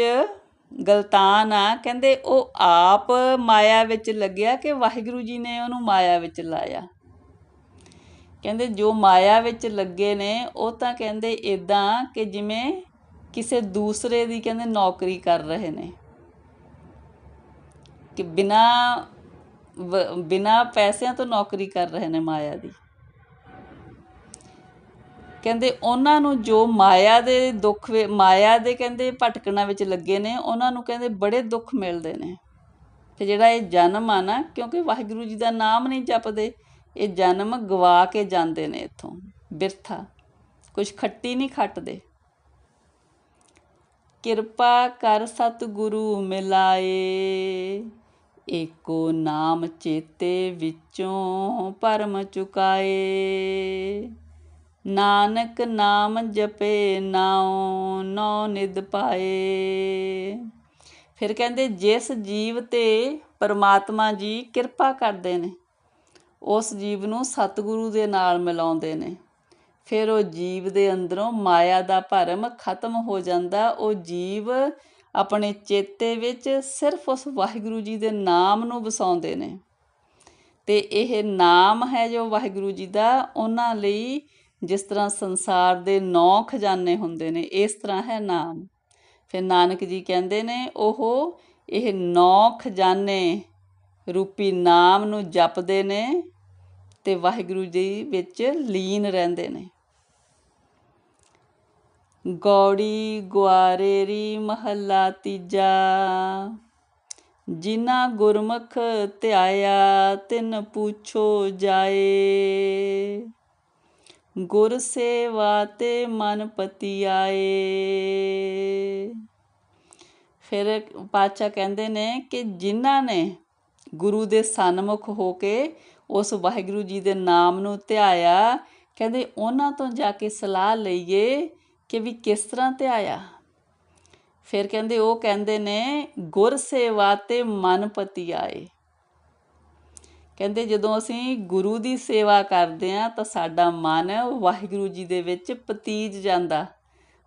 ਗਲਤਾਨ ਆ, ਕਹਿੰਦੇ ਉਹ ਆਪ ਮਾਇਆ ਵਿੱਚ ਲੱਗਿਆ ਕਿ ਵਾਹਿਗੁਰੂ ਜੀ ਨੇ ਉਹਨੂੰ ਮਾਇਆ ਵਿੱਚ ਲਾਇਆ। ਕਹਿੰਦੇ ਜੋ ਮਾਇਆ ਵਿੱਚ ਲੱਗੇ ਨੇ, ਉਹ ਤਾਂ ਕਹਿੰਦੇ ਇਦਾਂ ਕਿ ਜਿਵੇਂ ਕਿਸੇ ਦੂਸਰੇ ਦੀ ਕਹਿੰਦੇ ਨੌਕਰੀ ਕਰ ਰਹੇ ਨੇ। ਕਿ ਬਿਨਾ ਬਿਨਾ ਪੈਸਿਆਂ ਤੋਂ ਨੌਕਰੀ ਕਰ ਰਹੇ ਨੇ ਮਾਇਆ ਦੀ। ਕਹਿੰਦੇ ਉਹਨਾਂ ਨੂੰ ਜੋ ਮਾਇਆ ਦੇ ਦੁੱਖ ਮਾਇਆ ਦੇ ਕਹਿੰਦੇ ਭਟਕਣਾ ਵਿੱਚ ਲੱਗੇ ਨੇ, ਉਹਨਾਂ ਨੂੰ ਕਹਿੰਦੇ ਬੜੇ ਦੁੱਖ ਮਿਲਦੇ ਨੇ। ਤੇ ਜਿਹੜਾ ਇਹ ਜਨਮ ਆ ਨਾ, ਕਿਉਂਕਿ ਵਾਹਿਗੁਰੂ ਜੀ ਦਾ ਨਾਮ ਨਹੀਂ ਜਪਦੇ ਇਹ ਜਨਮ ਗਵਾ ਕੇ ਜਾਂਦੇ ਨੇ ਇੱਥੋਂ, ਬਿਰਥਾ। ਕੁਛ ਖੱਟੀ ਨਹੀਂ ਖੱਟਦੇ। ਕਿਰਪਾ ਕਰ ਸਤਿਗੁਰੂ ਮਿਲਾਏ, ਏਕੋ ਨਾਮ ਚੇਤੇ ਵਿੱਚੋਂ ਪਰਮ ਚੁਕਾਏ। ਨਾਨਕ ਨਾਮ ਜਪੇ ਨਾਉ ਨੌ ਨਿਦ ਪਾਏ। ਫਿਰ ਕਹਿੰਦੇ, ਜਿਸ ਜੀਵ ਤੇ ਪਰਮਾਤਮਾ ਜੀ ਕਿਰਪਾ ਕਰਦੇ ਨੇ ਉਸ ਜੀਵ ਨੂੰ ਸਤਿਗੁਰੂ ਦੇ ਨਾਲ ਮਿਲਾਉਂਦੇ ਨੇ। ਫਿਰ ਉਹ ਜੀਵ ਦੇ ਅੰਦਰੋਂ ਮਾਇਆ ਦਾ ਭਰਮ ਖਤਮ ਹੋ ਜਾਂਦਾ। ਉਹ ਜੀਵ ਆਪਣੇ ਚੇਤੇ ਵਿੱਚ ਸਿਰਫ ਉਸ ਵਾਹਿਗੁਰੂ ਜੀ ਦੇ ਨਾਮ ਨੂੰ ਵਸਾਉਂਦੇ ਨੇ। ਤੇ ਇਹ ਨਾਮ ਹੈ ਜੋ ਵਾਹਿਗੁਰੂ ਜੀ ਦਾ, ਉਹਨਾਂ ਲਈ ਜਿਸ ਤਰ੍ਹਾਂ ਸੰਸਾਰ ਦੇ ਨੌ ਖਜ਼ਾਨੇ ਹੁੰਦੇ ਨੇ, ਇਸ ਤਰ੍ਹਾਂ ਹੈ ਨਾਮ। ਫਿਰ ਨਾਨਕ ਜੀ ਕਹਿੰਦੇ ਨੇ, ਉਹ ਇਹ ਨੌ ਖਜ਼ਾਨੇ ਰੂਪੀ ਨਾਮ ਨੂੰ ਜਪਦੇ ਨੇ। ਤੇ ਵਾਹਿਗੁਰੂ ਜੀ ਵਿੱਚ ਲੀਨ ਰਹਿੰਦੇ ਨੇ। ਗੌੜੀ ਗੁਆਰੇਰੀ ਮਹੱਲਾ ਤੀਜਾ ਜਿਨਾ ਗੁਰਮੁਖ ਧਿਆਇਆ ਤਿਨ ਪੁੱਛੋ ਜਾਏ। ਗੁਰ ਸੇਵਾ ਤੇ ਮਨ ਪਤੀ ਆਏ ਫਿਰ ਪਾਚਾ ਕਹਿੰਦੇ ਨੇ ਕਿ ਜਿਨ੍ਹਾਂ ਨੇ ਗੁਰੂ ਦੇ ਸਨਮੁਖ ਹੋ ਕੇ ਉਸ ਵਾਹਿਗੁਰੂ ਜੀ ਦੇ ਨਾਮ ਨੂੰ ਧਿਆਇਆ। ਕਹਿੰਦੇ, ਉਹਨਾਂ ਤੋਂ ਜਾ ਕੇ ਸਲਾਹ ਲਈਏ ਕਿ ਵੀ ਕਿਸ ਤਰ੍ਹਾਂ ਧਿਆਇਆ। ਫਿਰ ਕਹਿੰਦੇ, ਉਹ ਕਹਿੰਦੇ ਨੇ, ਗੁਰ ਸੇਵਾ ਤੇ ਮਨ ਪਤੀ ਆਏ ਕਹਿੰਦੇ, ਜਦੋਂ ਅਸੀਂ ਗੁਰੂ ਦੀ ਸੇਵਾ ਕਰਦੇ ਆ ਤਾਂ ਸਾਡਾ ਮਨ ਵਾਹਿਗੁਰੂ ਜੀ ਦੇ ਵਿੱਚ ਪਤੀਜ ਜਾਂਦਾ।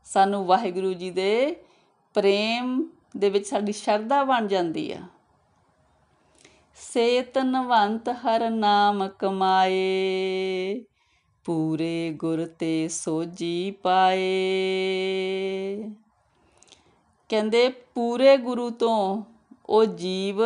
ਸਾਨੂੰ ਵਾਹਿਗੁਰੂ ਜੀ ਦੇ ਪ੍ਰੇਮ ਦੇ ਵਿੱਚ ਸਾਡੀ ਸ਼ਰਧਾ ਬਣ ਜਾਂਦੀ ਆ। ਸੇਤਨਵੰਤ ਹਰ ਨਾਮ ਕਮਾਏ, ਪੂਰੇ ਗੁਰ ਤੇ ਸੋਜੀ ਪਾਏ। ਕਹਿੰਦੇ, ਪੂਰੇ ਗੁਰੂ ਤੋਂ ਉਹ ਜੀਵ,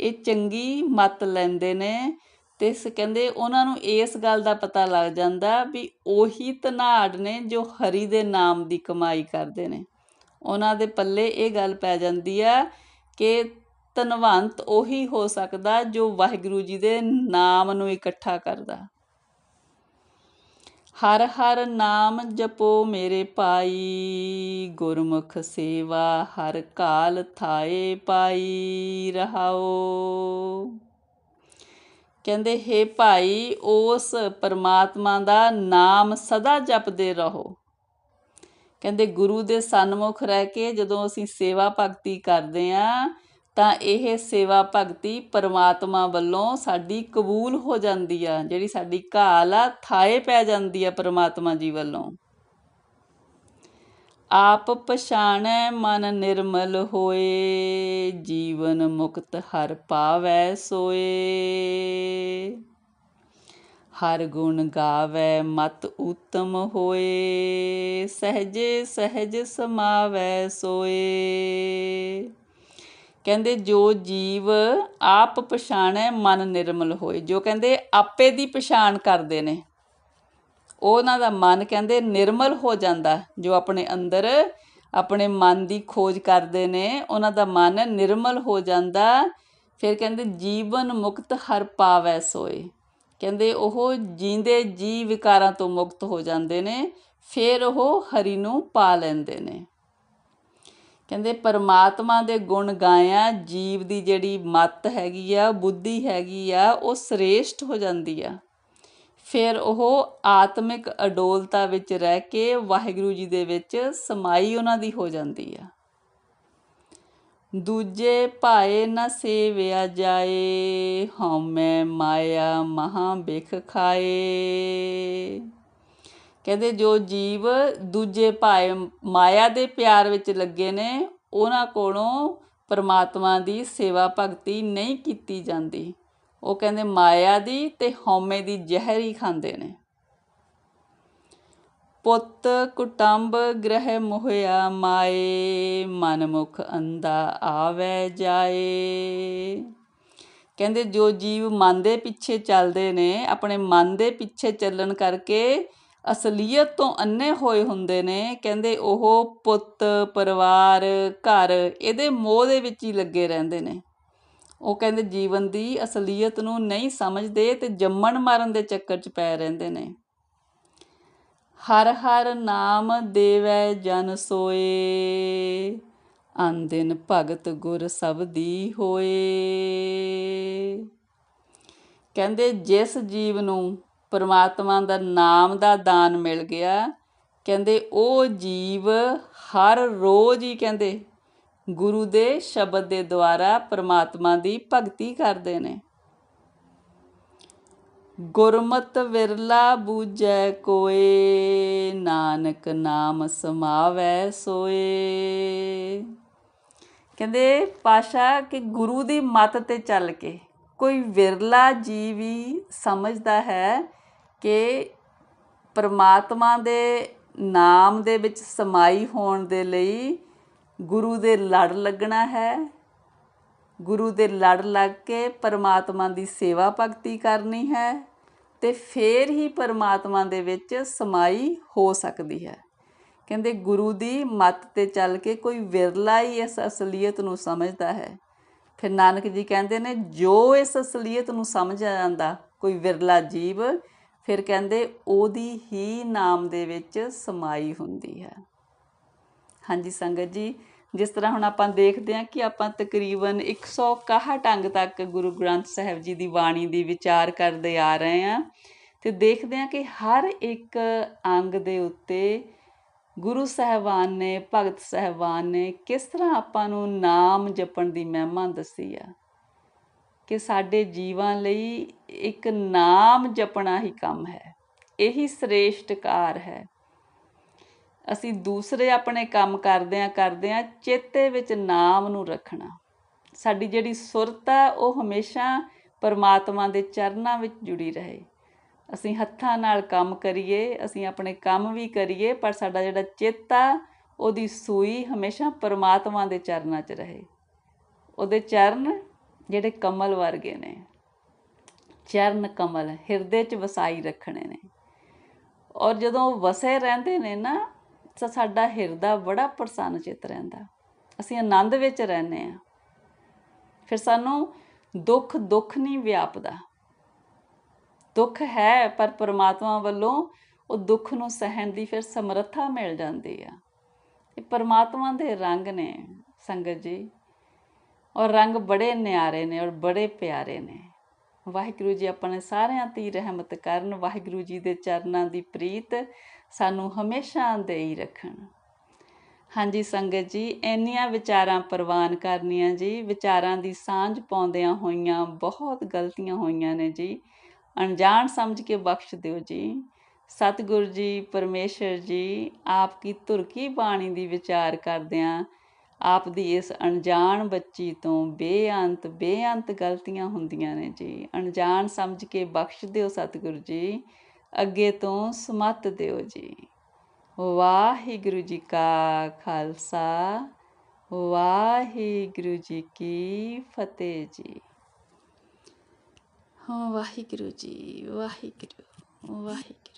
ਇਹ ਚੰਗੀ ਮਤ ਲੈਂਦੇ ਨੇ ਤੇ ਇਸ ਕਹਿੰਦੇ ਉਹਨਾਂ ਨੂੰ ਇਸ ਗੱਲ ਦਾ ਪਤਾ ਲੱਗ ਜਾਂਦਾ ਵੀ ਉਹੀ ਤਨਾੜ ਨੇ ਜੋ ਹਰੀ ਦੇ ਨਾਮ ਦੀ ਕਮਾਈ ਕਰਦੇ ਨੇ। ਉਹਨਾਂ ਦੇ ਪੱਲੇ ਇਹ ਗੱਲ ਪੈ ਜਾਂਦੀ ਆ ਕਿ ਧਨਵੰਤ ਉਹੀ ਹੋ ਸਕਦਾ ਜੋ ਵਾਹਿਗੁਰੂ ਜੀ ਦੇ ਨਾਮ ਨੂੰ ਇਕੱਠਾ ਕਰਦਾ। ਹਰ ਹਰ ਨਾਮ ਜਪੋ ਮੇਰੇ ਭਾਈ, ਗੁਰਮੁਖ ਸੇਵਾ ਹਰ ਕਾਲ ਥਾਏ ਪਾਈ ਰਹਾਓ। ਕਹਿੰਦੇ हे ਭਾਈ, ਉਸ ਪਰਮਾਤਮਾ ਦਾ ਨਾਮ ਸਦਾ ਜਪਦੇ ਰਹੋ। ਕਹਿੰਦੇ, ਗੁਰੂ ਦੇ ਸਨਮੁਖ ਰਹਿ ਕੇ ਜਦੋਂ ਅਸੀਂ ਸੇਵਾ ਭਗਤੀ ਕਰਦੇ ਆਂ ਤਾਂ ਇਹ ਸੇਵਾ ਭਗਤੀ ਪਰਮਾਤਮਾ ਵੱਲੋਂ ਸਾਡੀ ਕਬੂਲ ਹੋ ਜਾਂਦੀ ਆ, ਜਿਹੜੀ ਸਾਡੀ ਘਾਲ ਆ, ਥਾਏ ਪੈ ਜਾਂਦੀ ਆ ਪਰਮਾਤਮਾ ਜੀ ਵੱਲੋਂ। ਆਪ ਪਛਾਣੈ ਮਨ ਨਿਰਮਲ ਹੋਏ, ਜੀਵਨ ਮੁਕਤ ਹਰ ਪਾਵੈ ਸੋਏ। ਹਰ ਗੁਣ ਗਾਵੈ ਮਤ ਉਤਮ ਹੋਏ, ਸਹਜੇ ਸਹਜ ਸਮਾਵੈ ਸੋਏ। ਕਹਿੰਦੇ ਜੋ ਜੀਵ ਆਪ ਪਛਾਣੈ, ਮਨ ਨਿਰਮਲ ਹੋਏ। ਜੋ ਕਹਿੰਦੇ ਆਪੇ ਦੀ ਪਛਾਣ ਕਰਦੇ ਨੇ ਉਹਨਾਂ ਦਾ ਮਨ ਕਹਿੰਦੇ ਨਿਰਮਲ ਹੋ ਜਾਂਦਾ। ਜੋ ਆਪਣੇ ਅੰਦਰ ਆਪਣੇ ਮਨ ਦੀ ਖੋਜ ਕਰਦੇ ਨੇ, ਉਹਨਾਂ ਦਾ ਮਨ ਨਿਰਮਲ ਹੋ ਜਾਂਦਾ। ਫਿਰ ਕਹਿੰਦੇ ਜੀਵਨ ਮੁਕਤ ਹਰ ਪਾਵੈ ਸੋਏ। ਕਹਿੰਦੇ ਉਹ ਜੀਂਦੇ ਜੀ ਵਿਕਾਰਾਂ ਤੋਂ ਮੁਕਤ ਹੋ ਜਾਂਦੇ ਨੇ, ਫਿਰ ਉਹ ਹਰੀ ਨੂੰ ਪਾ ਲੈਂਦੇ ਨੇ। ਕਹਿੰਦੇ ਪਰਮਾਤਮਾ ਦੇ ਗੁਣ ਗਾਇਆ, ਜੀਵ ਦੀ ਜਿਹੜੀ ਮਤ ਹੈਗੀ ਆ, ਬੁੱਧੀ ਹੈਗੀ ਆ, ਉਹ ਸ੍ਰੇਸ਼ਟ ਹੋ ਜਾਂਦੀ ਆ। ਫਿਰ ਉਹ ਆਤਮਿਕ ਅਡੋਲਤਾ ਵਿੱਚ ਰਹਿ ਕੇ ਵਾਹਿਗੁਰੂ ਜੀ ਦੇ ਵਿੱਚ ਸਮਾਈ ਉਹਨਾਂ ਦੀ ਹੋ ਜਾਂਦੀ ਆ। ਦੂਜੇ ਭਾਏ ਨਾ ਸੇਵਿਆ ਜਾਏ, ਹਉਮੈ ਮਾਇਆ ਮਹਾ ਬਿਖ ਖਾਏ। ਕਹਿੰਦੇ ਜੋ ਜੀਵ ਦੂਜੇ ਭਾਏ ਮਾਇਆ ਦੇ ਪਿਆਰ ਵਿੱਚ ਲੱਗੇ ਨੇ, ਉਹਨਾਂ ਕੋਲੋਂ ਪਰਮਾਤਮਾ ਦੀ ਸੇਵਾ ਭਗਤੀ ਨਹੀਂ ਕੀਤੀ ਜਾਂਦੀ। ਉਹ ਕਹਿੰਦੇ ਮਾਇਆ ਦੀ ਤੇ ਹਉਮੈ ਦੀ ਜ਼ਹਿਰ ਹੀ ਖਾਂਦੇ ਨੇ। ਪੁੱਤ ਕੁਟੰਬ ਗ੍ਰਹਿ ਮੋਹਿਆ ਮਾਏ ਮਨ ਮੁਖ ਅੰਦਾ ਆਵੇ ਜਾਏ। ਕਹਿੰਦੇ ਜੋ ਜੀਵ ਮਨ ਦੇ ਪਿੱਛੇ ਚੱਲਦੇ ਨੇ, ਆਪਣੇ ਮਨ ਦੇ ਪਿੱਛੇ ਚੱਲਣ ਕਰਕੇ ਅਸਲੀਅਤ ਤੋਂ ਅੰਨੇ ਹੋਏ ਹੁੰਦੇ ਨੇ। ਕਹਿੰਦੇ ਉਹ ਪੁੱਤ, ਪਰਿਵਾਰ, ਘਰ ਇਹਦੇ ਮੋਹ ਦੇ ਵਿੱਚ ਹੀ ਲੱਗੇ ਰਹਿੰਦੇ ਨੇ। ਉਹ ਕਹਿੰਦੇ ਜੀਵਨ ਦੀ ਅਸਲੀਅਤ ਨੂੰ ਨਹੀਂ ਸਮਝਦੇ ਤੇ ਜੰਮਣ ਮਾਰਨ ਦੇ ਚੱਕਰ 'ਚ ਪੈ ਰਹਿੰਦੇ ਨੇ। ਹਰ ਹਰ ਨਾਮ ਦੇਵੈ ਜਨ ਸੋਏ ਅੰਦਿਨ ਭਗਤ ਗੁਰ ਸਬਦੀ ਹੋਏ। ਕਹਿੰਦੇ ਜਿਸ ਜੀਵ ਨੂੰ ਪਰਮਾਤਮਾ ਦਾ ਨਾਮ ਦਾ ਦਾਨ ਮਿਲ ਗਿਆ। ਕਹਿੰਦੇ ਉਹ ਜੀਵ ਹਰ ਰੋਜ਼ ਹੀ ਕਹਿੰਦੇ ਗੁਰੂ ਦੇ ਸ਼ਬਦ ਦੇ ਦੁਆਰਾ ਪਰਮਾਤਮਾ ਦੀ ਭਗਤੀ ਕਰਦੇ ਨੇ। ਗੁਰਮਤ ਵਿਰਲਾ ਬੂਝੈ ਕੋਏ, ਨਾਨਕ ਨਾਮ ਸਮਾਵੈ ਸੋਏ। ਕਹਿੰਦੇ ਪਾਸ਼ਾ ਕਿ ਗੁਰੂ ਦੀ ਮਤ ਤੇ ਚੱਲ ਕੇ ਕੋਈ ਵਿਰਲਾ ਜੀਵ ਹੀ ਸਮਝਦਾ ਹੈ ਕਿ ਪਰਮਾਤਮਾ ਦੇ ਨਾਮ ਦੇ ਵਿੱਚ ਸਮਾਈ ਹੋਣ ਦੇ ਲਈ ਗੁਰੂ ਦੇ ਲੜ ਲੱਗਣਾ ਹੈ। ਗੁਰੂ ਦੇ ਲੜ ਲੱਗ ਕੇ ਪਰਮਾਤਮਾ ਦੀ ਸੇਵਾ ਭਗਤੀ ਕਰਨੀ ਹੈ ਤੇ ਫੇਰ ਹੀ ਪਰਮਾਤਮਾ ਦੇ ਵਿੱਚ ਸਮਾਈ ਹੋ ਸਕਦੀ ਹੈ। ਕਹਿੰਦੇ ਗੁਰੂ ਦੀ ਮੱਤ ਤੇ ਚੱਲ ਕੇ ਕੋਈ ਵਿਰਲਾ ਹੀ ਇਸ ਅਸਲੀਅਤ ਨੂੰ ਸਮਝਦਾ ਹੈ। ਫਿਰ ਨਾਨਕ ਜੀ ਕਹਿੰਦੇ ਨੇ, ਜੋ ਇਸ ਅਸਲੀਅਤ ਨੂੰ ਸਮਝ ਜਾਂਦਾ, ਕੋਈ ਵਿਰਲਾ ਜੀਵ ਫਿਰ ਕਹਿੰਦੇ ਉਹਦੀ ਹੀ ਨਾਮ ਦੇ ਵਿੱਚ ਸਮਾਈ ਹੁੰਦੀ ਹੈ। ਹਾਂਜੀ ਸੰਗਤ ਜੀ, ਜਿਸ ਤਰ੍ਹਾਂ ਹੁਣ ਆਪਾਂ ਦੇਖਦੇ ਹਾਂ ਕਿ ਆਪਾਂ ਤਕਰੀਬਨ 161 ਅੰਗ ਤੱਕ ਗੁਰੂ ਗ੍ਰੰਥ ਸਾਹਿਬ ਜੀ ਦੀ ਬਾਣੀ ਦੀ ਵਿਚਾਰ ਕਰਦੇ ਆ ਰਹੇ ਹਾਂ ਤੇ ਦੇਖਦੇ ਹਾਂ ਕਿ ਹਰ ਇੱਕ ਅੰਗ ਦੇ ਉੱਤੇ ਗੁਰੂ ਸਾਹਿਬਾਨ ਨੇ, ਭਗਤ ਸਾਹਿਬਾਨ ਨੇ ਕਿਸ ਤਰ੍ਹਾਂ ਆਪਾਂ ਨੂੰ ਨਾਮ ਜਪਣ ਦੀ ਮਹਿਮਾ ਦੱਸੀ ਆ। ਕਿ ਸਾਡੇ ਜੀਵਾਂ ਲਈ ਇੱਕ ਨਾਮ ਜਪਣਾ ਹੀ ਕੰਮ ਹੈ। ਇਹੀ ਸ੍ਰੇਸ਼ਟ ਕਾਰ ਹੈ। ਅਸੀਂ ਦੂਸਰੇ ਆਪਣੇ ਕੰਮ ਕਰਦਿਆਂ ਕਰਦਿਆਂ ਚੇਤੇ ਵਿੱਚ ਨਾਮ ਨੂੰ ਰੱਖਣਾ। ਸਾਡੀ ਜਿਹੜੀ ਸੁਰਤ ਆ, ਉਹ ਹਮੇਸ਼ਾ ਪਰਮਾਤਮਾ ਦੇ ਚਰਨਾਂ ਵਿੱਚ ਜੁੜੀ ਰਹੇ। ਅਸੀਂ ਹੱਥਾਂ ਨਾਲ ਕੰਮ ਕਰੀਏ, ਅਸੀਂ ਆਪਣੇ ਕੰਮ ਵੀ ਕਰੀਏ, ਪਰ ਸਾਡਾ ਜਿਹੜਾ ਚਿੱਤ ਆ, ਉਹਦੀ ਸੂਈ ਹਮੇਸ਼ਾ ਪਰਮਾਤਮਾ ਦੇ ਚਰਨਾਂ 'ਚ ਰਹੇ। ਉਹਦੇ ਚਰਨ ਜਿਹੜੇ ਕਮਲ ਵਰਗੇ ਨੇ। ਚਰਨ ਕਮਲ, ਹਿਰਦੇ 'ਚ ਵਸਾਈ ਰੱਖਣੇ ਨੇ। ਔਰ ਜਦੋਂ ਉਹ ਵਸੇ ਰਹਿੰਦੇ ਨੇ ਨਾ, ਤਾਂ ਸਾਡਾ ਹਿਰਦਾ ਬੜਾ ਪ੍ਰਸੰਨ ਚਿਤ ਰਹਿੰਦਾ। ਅਸੀਂ ਆਨੰਦ ਵਿੱਚ ਰਹਿੰਦੇ ਆ ਫਿਰ ਸਾਨੂੰ ਦੁੱਖ ਦੁੱਖ ਨਹੀਂ ਵਿਆਪਦਾ। ਦੁੱਖ ਹੈ, ਪਰ ਪ੍ਰਮਾਤਮਾ ਵੱਲੋਂ ਉਹ ਦੁੱਖ ਨੂੰ ਸਹਿਣ ਦੀ ਫਿਰ ਸਮਰੱਥਾ ਮਿਲ ਜਾਂਦੀ ਆ। ਇਹ ਪਰਮਾਤਮਾ ਦੇ ਰੰਗ ਨੇ, ਸੰਗਤ ਜੀ। ਔਰ ਰੰਗ ਬੜੇ ਨਿਆਰੇ ਨੇ ਔਰ ਬੜੇ ਪਿਆਰੇ ਨੇ। ਵਾਹਿਗੁਰੂ ਜੀ ਆਪਣੇ ਸਾਰਿਆਂ ਤੇ ਰਹਿਮਤ ਕਰਨ, ਵਾਹਿਗੁਰੂ ਜੀ ਦੇ ਚਰਨਾਂ ਦੀ ਪ੍ਰੀਤ ਸਾਨੂੰ ਹਮੇਸ਼ਾ ਦੇਈ ਰੱਖਣ। ਹਾਂਜੀ ਸੰਗਤ ਜੀ, ਇੰਨੀਆਂ ਵਿਚਾਰਾਂ ਪ੍ਰਵਾਨ ਕਰਨੀਆਂ ਜੀ, ਵਿਚਾਰਾਂ ਦੀ ਸਾਂਝ ਪਾਉਂਦਿਆਂ ਹੋਈਆਂ ਬਹੁਤ ਗਲਤੀਆਂ ਹੋਈਆਂ ਨੇ ਜੀ। ਅਣਜਾਣ ਸਮਝ ਕੇ ਬਖਸ਼ ਦਿਓ ਜੀ। ਸਤਿਗੁਰ ਜੀ, ਪਰਮੇਸ਼ਰ ਜੀ, ਆਪ ਕੀ ਧੁਰ ਕੀ ਬਾਣੀ ਦੀ ਵਿਚਾਰ ਕਰਦਿਆਂ ਆਪ ਦੀ ਇਸ ਅਣਜਾਣ ਬੱਚੀ ਤੋਂ ਬੇਅੰਤ ਬੇਅੰਤ ਗਲਤੀਆਂ ਹੁੰਦੀਆਂ ਨੇ ਜੀ। ਅਣਜਾਣ ਸਮਝ ਕੇ ਬਖਸ਼ ਦਿਓ ਸਤਿਗੁਰੂ ਜੀ, ਅੱਗੇ ਤੋਂ ਸਮਤ ਦਿਓ ਜੀ। ਵਾਹਿਗੁਰੂ ਜੀ ਕਾ ਖਾਲਸਾ, ਵਾਹਿਗੁਰੂ ਜੀ ਕੀ ਫਤਿਹ ਜੀ। ਹਾਂ, ਵਾਹਿਗੁਰੂ ਜੀ, ਵਾਹਿਗੁਰੂ ਵਾਹਿਗੁਰੂ।